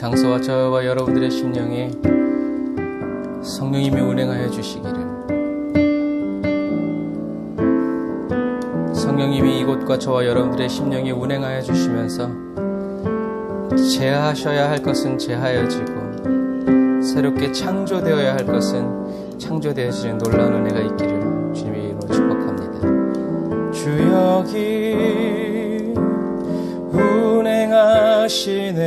장소와 저와 여러분들의 심령에 성령님이 운행하여 주시기를 성령님이 이곳과 저와 여러분들의 심령에 운행하여 주시면서 제하셔야 할 것은 제하여지고 새롭게 창조되어야 할 것은 창조되어지는 놀라운 은혜가 있기를 주님의 이름으로 축복합니다. 주 여기 운행하시네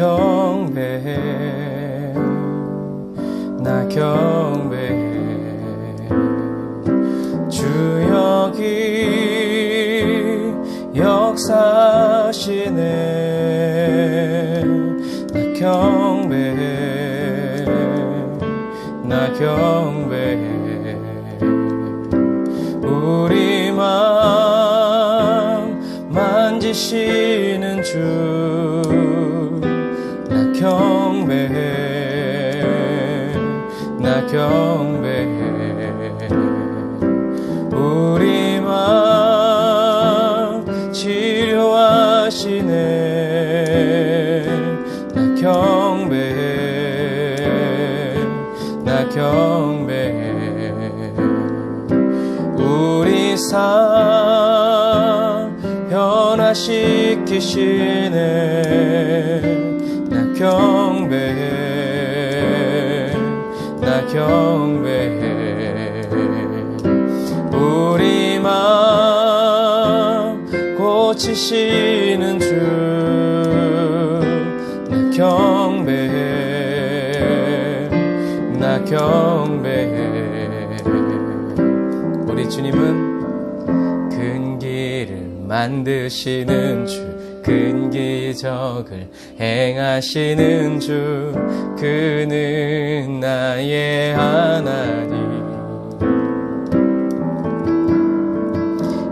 경배해. 나 경배해. 주 여기 역사시네. 나 경배해. 나 경배해. 우리 마음 만지시는 주 경배해. 우리 마음 치료하시네. 나 경배해. 나 경배해. 우리 삶 변화시키시네. 나 경배해. 나 경배해. 우리 마음 고치시는 주나 경배해. 나 경배해. 우리 주님은 큰 길을 만드시는 주, 큰 기적을 행하시는 주, 그는 나의 하나님.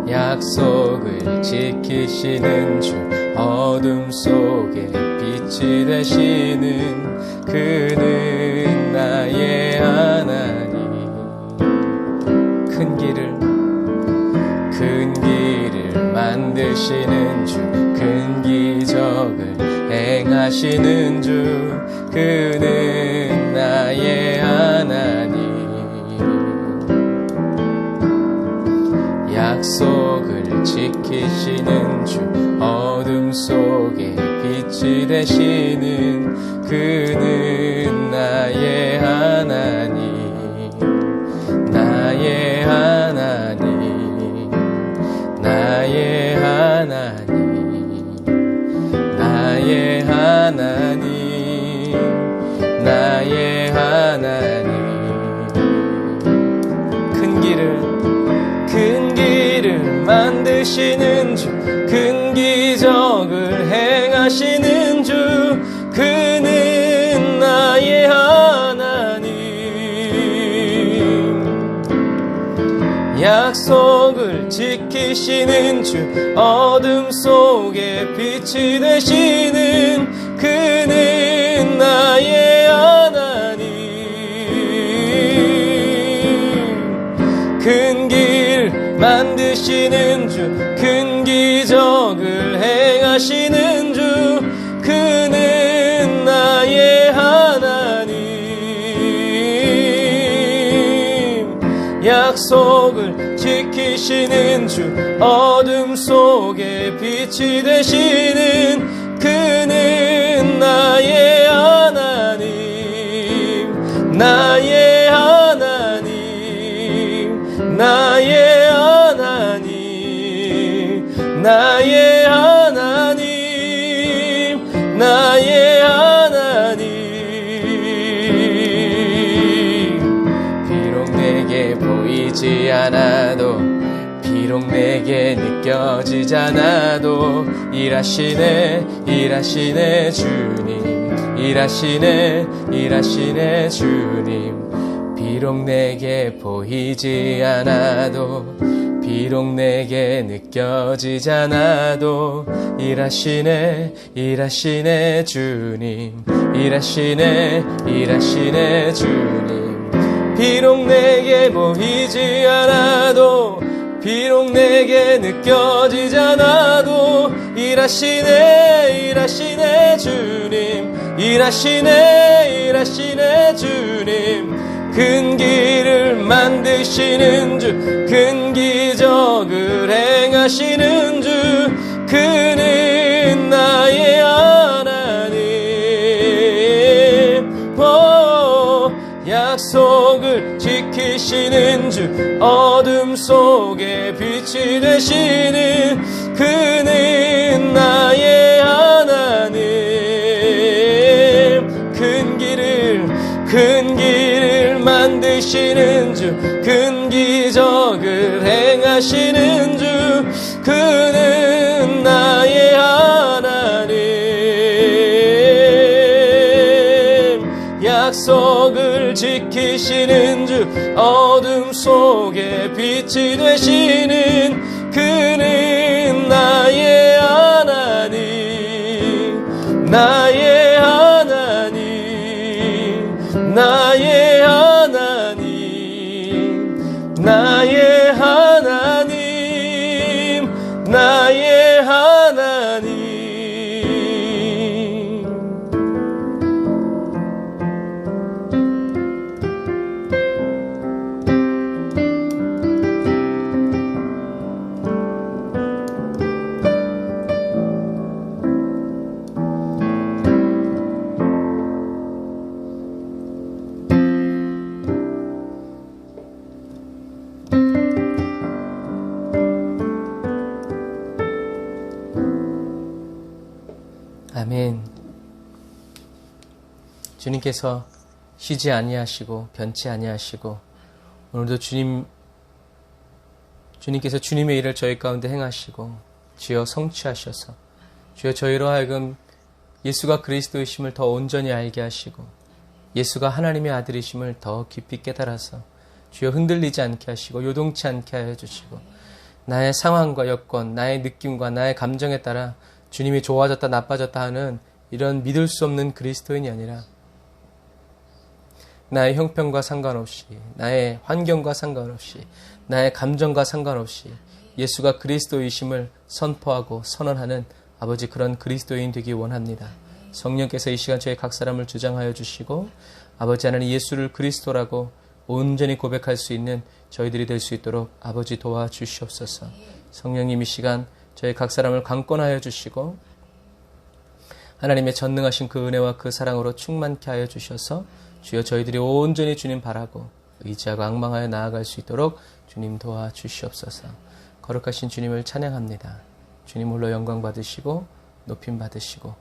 약속을 지키시는 주, 어둠 속에 빛이 되시는 그는 나의 하나님. 큰 길을 큰 길을 만드시는 주, 큰 기적을 행하시는 주, 그는 나의 하나님. 약속을 지키시는 주, 어둠 속에 빛이 되시는 그는 길을, 큰 길을 만드시는 주, 큰 기적을 행하시는 주, 그는 나의 하나님. 약속을 지키시는 주 어둠 속에 빛이 되시는 약속을 지키시는 주 어둠 속에 빛이 되시는 그는 나의 하나님. 나 않아도 비록 내게 느껴지지 않아도 일하시네 일하시네 주님. 일하시네 일하시네 주님. 비록 내게 보이지 않아도 비록 내게 느껴지지 않아도 일하시네 일하시네 주님. 일하시네 일하시네 주님 비록 내게 보이지 않아도 비록 내게 느껴지지 않아도 일하시네 일하시네 주님. 일하시네 일하시네 주님. 큰 길을 만드시는 주, 큰 기적을 행하시는 주, 그는 나의 지키시는 주, 어둠 속에 빛이 되시는 그는 나의 하나님. 큰 길을, 큰 길을 만드시는 주, 큰 기적을 행하시는 주, 그는 나의 하나님. 약속을 지키시는 주, 어둠 속에 빛이 되시는 그는 나의 하나님. 나의 하나님, 나의 주님께서 쉬지 아니하시고 변치 아니하시고 오늘도 주님 주님께서 주님의 일을 저희 가운데 행하시고 주여 성취하셔서 주여 저희로 하여금 예수가 그리스도이심을 더 온전히 알게 하시고 예수가 하나님의 아들이심을 더 깊이 깨달아서 주여 흔들리지 않게 하시고 요동치 않게 하여 주시고 나의 상황과 여건, 나의 느낌과 나의 감정에 따라 주님이 좋아졌다 나빠졌다 하는 이런 믿을 수 없는 그리스도인이 아니라 나의 형편과 상관없이 나의 환경과 상관없이 나의 감정과 상관없이 예수가 그리스도이심을 선포하고 선언하는 아버지 그런 그리스도인 되기 원합니다. 성령께서 이 시간 저희 각 사람을 주장하여 주시고 아버지 하나님 예수를 그리스도라고 온전히 고백할 수 있는 저희들이 될 수 있도록 아버지 도와주시옵소서. 성령님 이 시간 저희 각 사람을 강권하여 주시고 하나님의 전능하신 그 은혜와 그 사랑으로 충만케 하여 주셔서 주여 저희들이 온전히 주님 바라고 의지하고 악망하여 나아갈 수 있도록 주님 도와 주시옵소서. 거룩하신 주님을 찬양합니다. 주님 홀로 영광 받으시고 높임 받으시고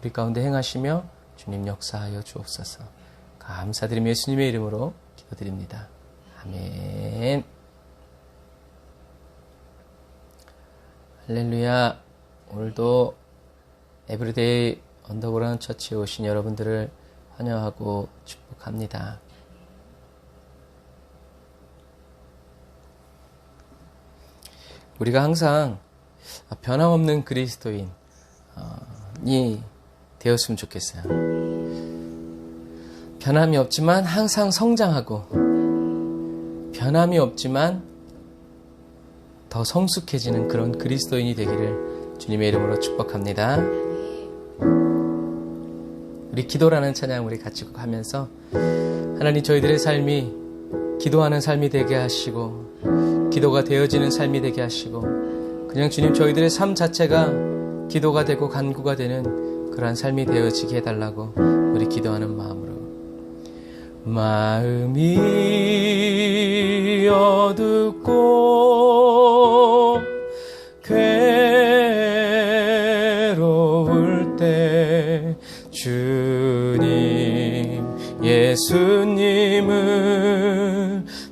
우리 가운데 행하시며 주님 역사하여 주옵소서. 감사드리며 예수님의 이름으로 기도드립니다. 아멘. 할렐루야. 오늘도 에브리데이 언더그라운드 처치에 오신 여러분들을 환영하고 축복합니다. 우리가 항상 변함없는 그리스도인이 되었으면 좋겠어요. 변함이 없지만 항상 성장하고, 변함이 없지만 더 성숙해지는 그런 그리스도인이 되기를 주님의 이름으로 축복합니다. 우리 기도라는 찬양 우리 같이 하면서 하나님 저희들의 삶이 기도하는 삶이 되게 하시고 기도가 되어지는 삶이 되게 하시고 그냥 주님 저희들의 삶 자체가 기도가 되고 간구가 되는 그러한 삶이 되어지게 해달라고 우리 기도하는 마음으로 마음이 어둡고 예수님을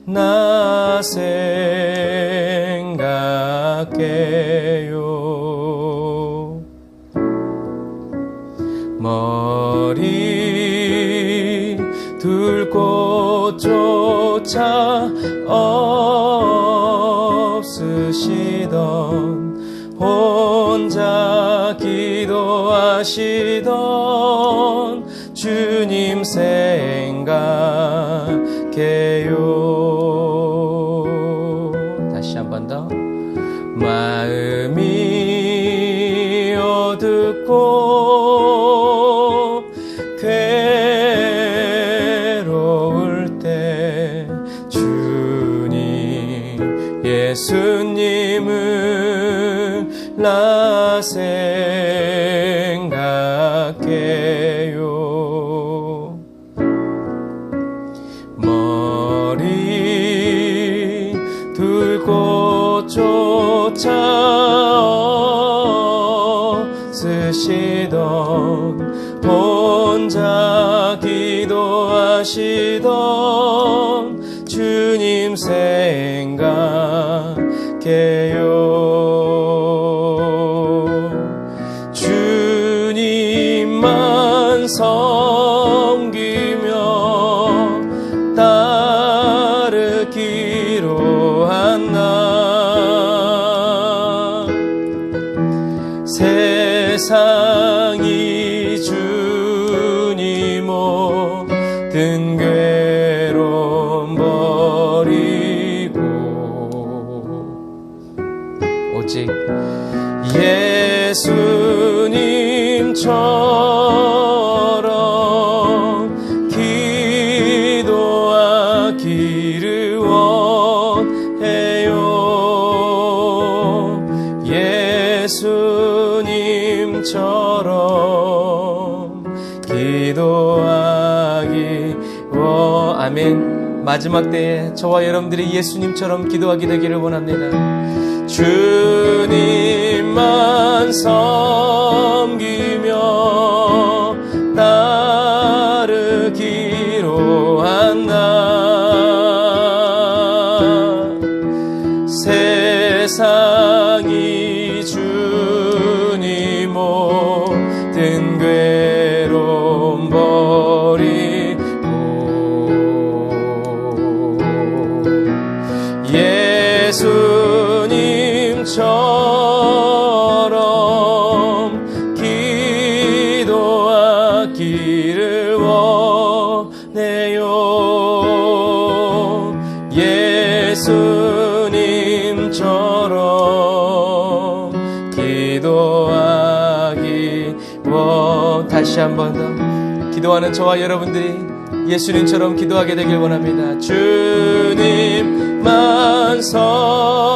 나 생각해요. 머리 둘 곳조차 없으시던 혼자 기도하시 세상이 주니 모든 괴로움 버리고. 오직 예수님처럼 마지막 때에 저와 여러분들이 예수님처럼 기도하게 되기를 원합니다. 주님만 섬기며 따르기로 한 기도하는 저와 여러분들이 예수님처럼 기도하게 되길 원합니다. 주님만 섬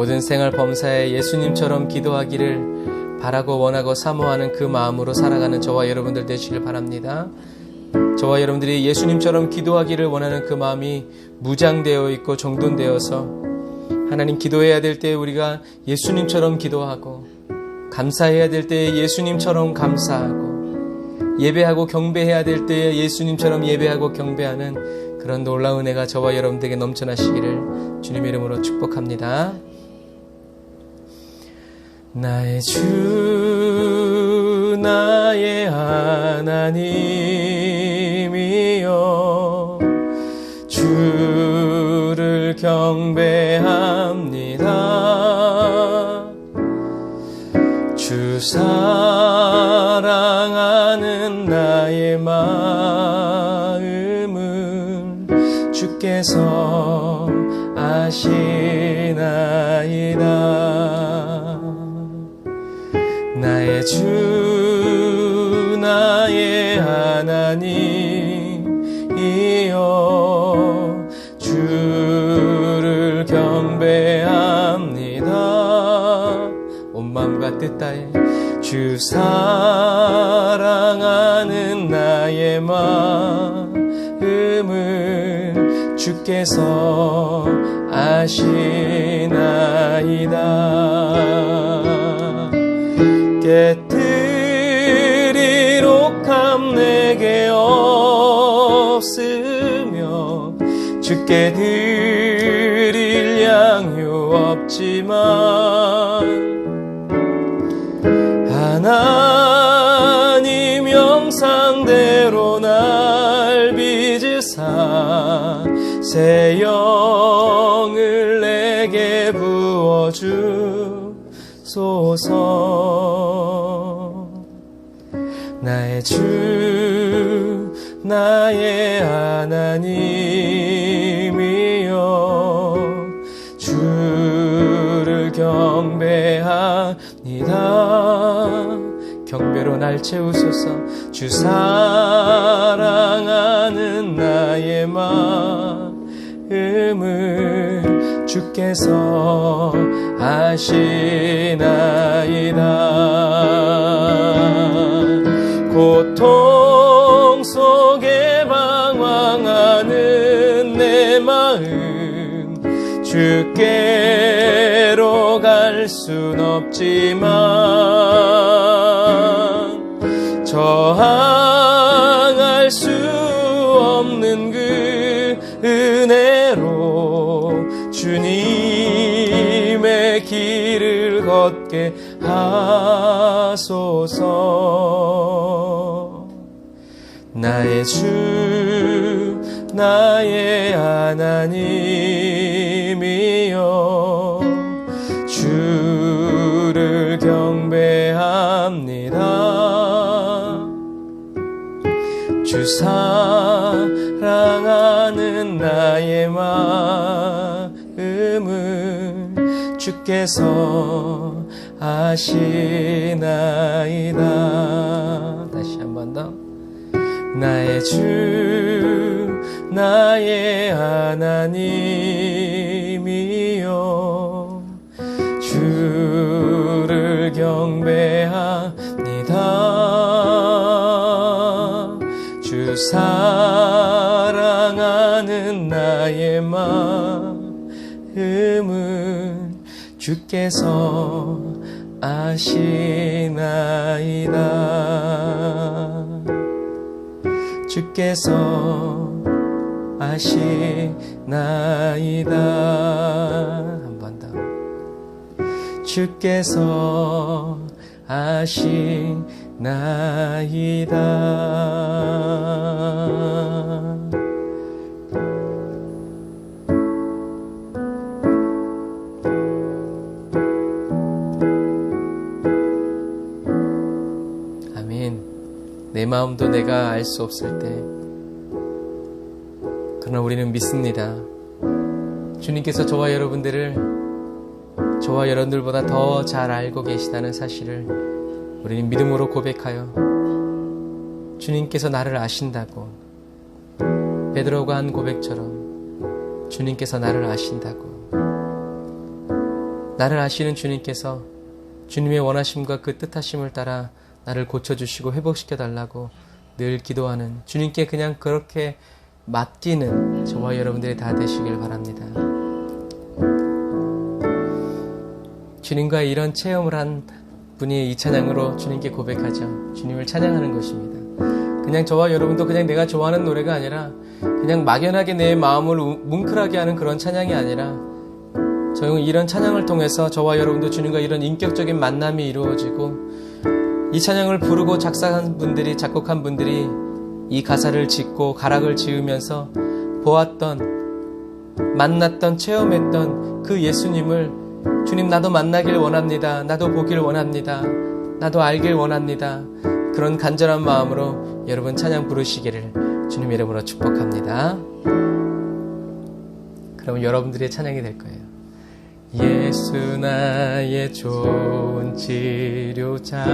모든 생활 범사에 예수님처럼 기도하기를 바라고 원하고 사모하는 그 마음으로 살아가는 저와 여러분들 되시길 바랍니다. 저와 여러분들이 예수님처럼 기도하기를 원하는 그 마음이 무장되어 있고 정돈되어서 하나님 기도해야 될 때 우리가 예수님처럼 기도하고 감사해야 될 때 예수님처럼 감사하고 예배하고 경배해야 될 때 예수님처럼 예배하고 경배하는 그런 놀라운 은혜가 저와 여러분들에게 넘쳐나시기를 주님의 이름으로 축복합니다. 나의 주 나의 하나님이여. 주를 경배합니다. 주 사랑하는 나의 마음을 주께서 아시 뜻 다해 주 사랑하는 나의 마음을 주께서 아시나이다. 깨뜨릴 옥함 내게 없으며 주께 드릴 양유 없지만 하나님이여 주를 경배합니다. 경배로 날 채우소서. 주 사랑하는 나의 마음을 주께서 아시나이다. 고통 주께로 갈 순 없지만 저항할 수 없는 그 은혜로 주님의 길을 걷게 하소서. 나의 주 나의 하나님 주 사랑하는 나의 마음을 주께서 아시나이다. 다시 한 번 더. 나의 주 나의 하나님이여. 주를 경배합 주 사랑하는 나의 마음을 주께서 아시나이다. 주께서 아시나이다. 한번 더. 주께서 아시나이다 아멘. 내 마음도 내가 알 수 없을 때, 그러나 우리는 믿습니다. 주님께서 저와 여러분들을 저와 여러분들보다 더 잘 알고 계시다는 사실을 우리는 믿음으로 고백하여 주님께서 나를 아신다고 베드로가 한 고백처럼 주님께서 나를 아신다고 나를 아시는 주님께서 주님의 원하심과 그 뜻하심을 따라 나를 고쳐주시고 회복시켜 달라고 늘 기도하는 주님께 그냥 그렇게 맡기는 저와 여러분들이 다 되시길 바랍니다. 주님과 이런 체험을 한 분이 이 찬양으로 주님께 고백하죠. 주님을 찬양하는 것입니다. 그냥 저와 여러분도 그냥 내가 좋아하는 노래가 아니라 그냥 막연하게 내 마음을 뭉클하게 하는 그런 찬양이 아니라 저는 이런 찬양을 통해서 저와 여러분도 주님과 이런 인격적인 만남이 이루어지고 이 찬양을 부르고 작사한 분들이 작곡한 분들이 이 가사를 짓고 가락을 지으면서 보았던 만났던 체험했던 그 예수님을 주님 나도 만나길 원합니다. 나도 보길 원합니다. 나도 알길 원합니다. 그런 간절한 마음으로 여러분 찬양 부르시기를 주님 이름으로 축복합니다. 그럼 여러분들의 찬양이 될 거예요. 예수 나의 좋은 치료자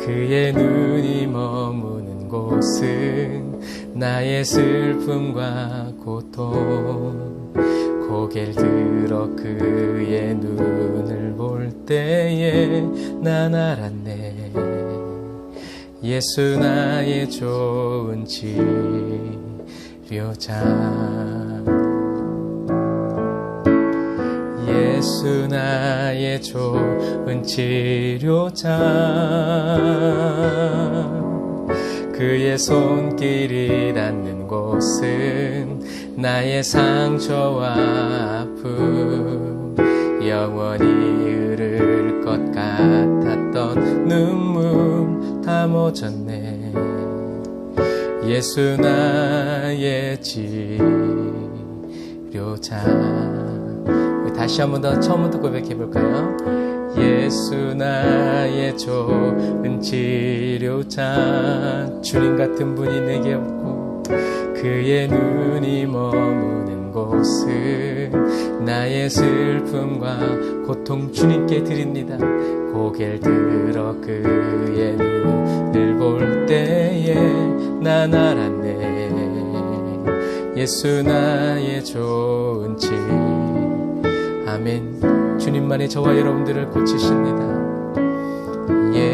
그의 눈이 머무는 곳 곳은 나의 슬픔과 고통 고개를 들어 그의 눈을 볼 때에 난 알았네. 예수 나의 좋은 치료자. 예수 나의 좋은 치료자. 그의 손길이 닿는 곳은 나의 상처와 아픔. 영원히 흐를 것 같았던 눈물 다 멎었네. 예수 나의 치료자. 다시 한 번 더 처음부터 고백해 볼까요? 예수 나의 좋은 치료자. 주님 같은 분이 내게 없고 그의 눈이 머무는 곳은 나의 슬픔과 고통 주님께 드립니다. 고개를 들어 그의 눈을 볼 때에 난 알았네. 예수 나의 좋은 치 아멘. 주님만이 저와 여러분들을 고치십니다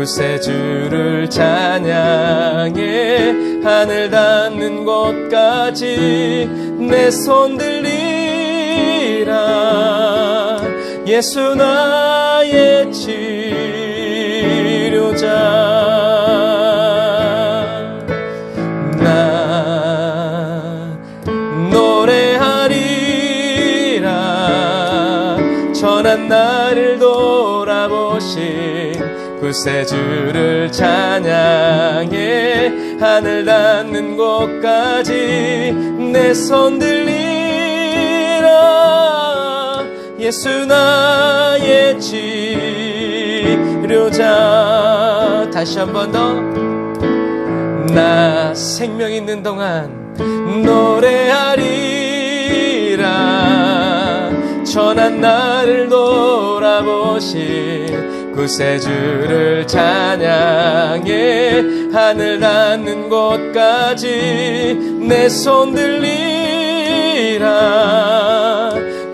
구세주를 찬양해 하늘 닿는 곳까지 내 손 들리라. 예수 나의 치료자 구세주를 찬양해. 하늘 닿는 곳까지 내 손 들리라 예수 나의 치료자. 다시 한 번 더. 나 생명 있는 동안 노래하리라. 전한 나를 돌아보신 구세주를 찬양해. 하늘 닿는 곳까지 내 손 들리라.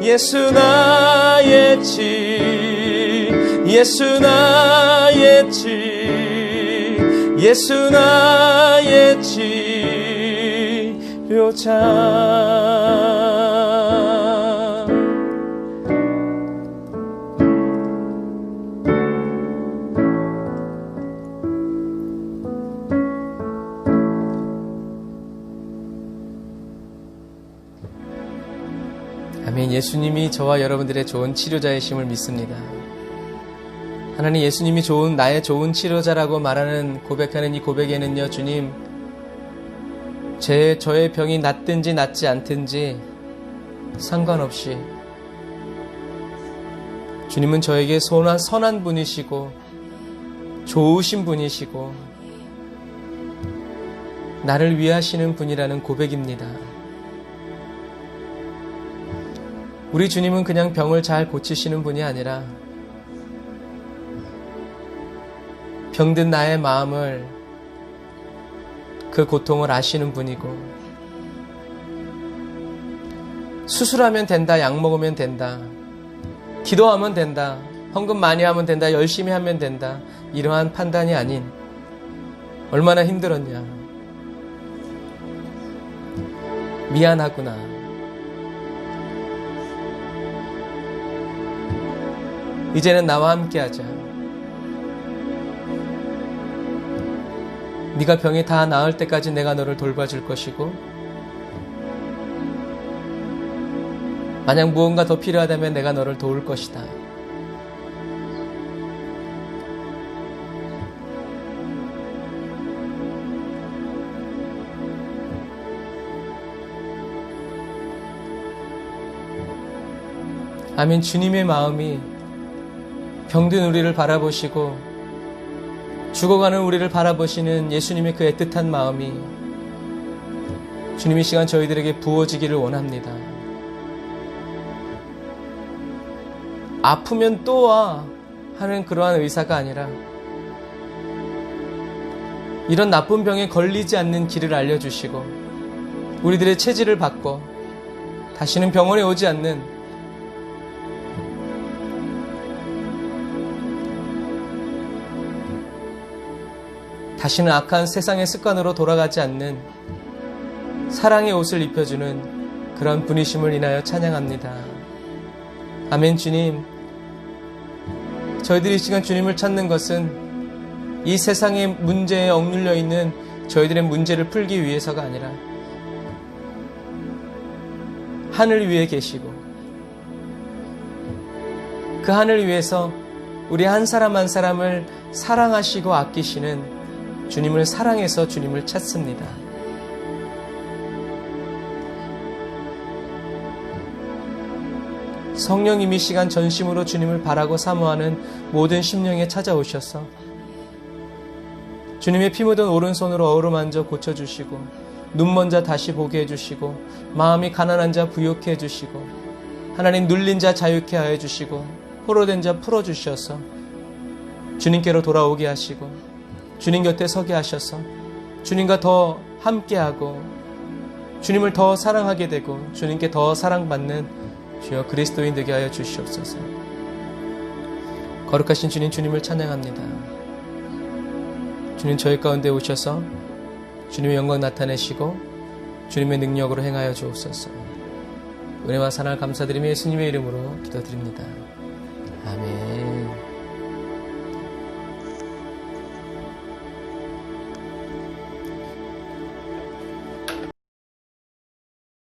예수 나의 치 예수 나의 치 예수 나의 치료자 아멘. 예수님이 저와 여러분들의 좋은 치료자이심을 믿습니다. 하나님 예수님이 좋은 나의 좋은 치료자라고 말하는 고백하는 이 고백에는요, 주님, 제 저의 병이 낫든지 낫지 않든지 상관없이 주님은 저에게 선한 선한 분이시고 좋으신 분이시고 나를 위하시는 분이라는 고백입니다. 우리 주님은 그냥 병을 잘 고치시는 분이 아니라 병든 나의 마음을 그 고통을 아시는 분이고 수술하면 된다, 약 먹으면 된다, 기도하면 된다, 헌금 많이 하면 된다, 열심히 하면 된다 이러한 판단이 아닌 얼마나 힘들었냐. 미안하구나 이제는 나와 함께 하자. 네가 병이 다 나을 때까지 내가 너를 돌봐줄 것이고 만약 무언가 더 필요하다면 내가 너를 도울 것이다. 아멘. 주님의 마음이 병든 우리를 바라보시고 죽어가는 우리를 바라보시는 예수님의 그 애틋한 마음이 주님 이 시간 저희들에게 부어지기를 원합니다. 아프면 또 와 하는 그러한 의사가 아니라 이런 나쁜 병에 걸리지 않는 길을 알려주시고 우리들의 체질을 바꿔 다시는 병원에 오지 않는 다시는 악한 세상의 습관으로 돌아가지 않는 사랑의 옷을 입혀주는 그런 분이심을 인하여 찬양합니다. 아멘 주님. 저희들이 이 시간 주님을 찾는 것은 이 세상의 문제에 억눌려 있는 저희들의 문제를 풀기 위해서가 아니라 하늘 위에 계시고 그 하늘 위에서 우리 한 사람 한 사람을 사랑하시고 아끼시는 주님을 사랑해서 주님을 찾습니다. 성령님 이 시간 전심으로 주님을 바라고 사모하는 모든 심령에 찾아오셔서 주님의 피 묻은 오른손으로 어루만져 고쳐주시고 눈먼 자 다시 보게 해주시고 마음이 가난한 자 부욕해 해주시고 하나님 눌린 자 자유케 하여 주시고 포로된 자 풀어주셔서 주님께로 돌아오게 하시고 주님 곁에 서게 하셔서 주님과 더 함께하고 주님을 더 사랑하게 되고 주님께 더 사랑받는 주여 그리스도인 되게 하여 주시옵소서. 거룩하신 주님 주님을 찬양합니다. 주님 저희 가운데 오셔서 주님의 영광 나타내시고 주님의 능력으로 행하여 주옵소서. 은혜와 사랑 감사드리며 예수님의 이름으로 기도드립니다. 아멘.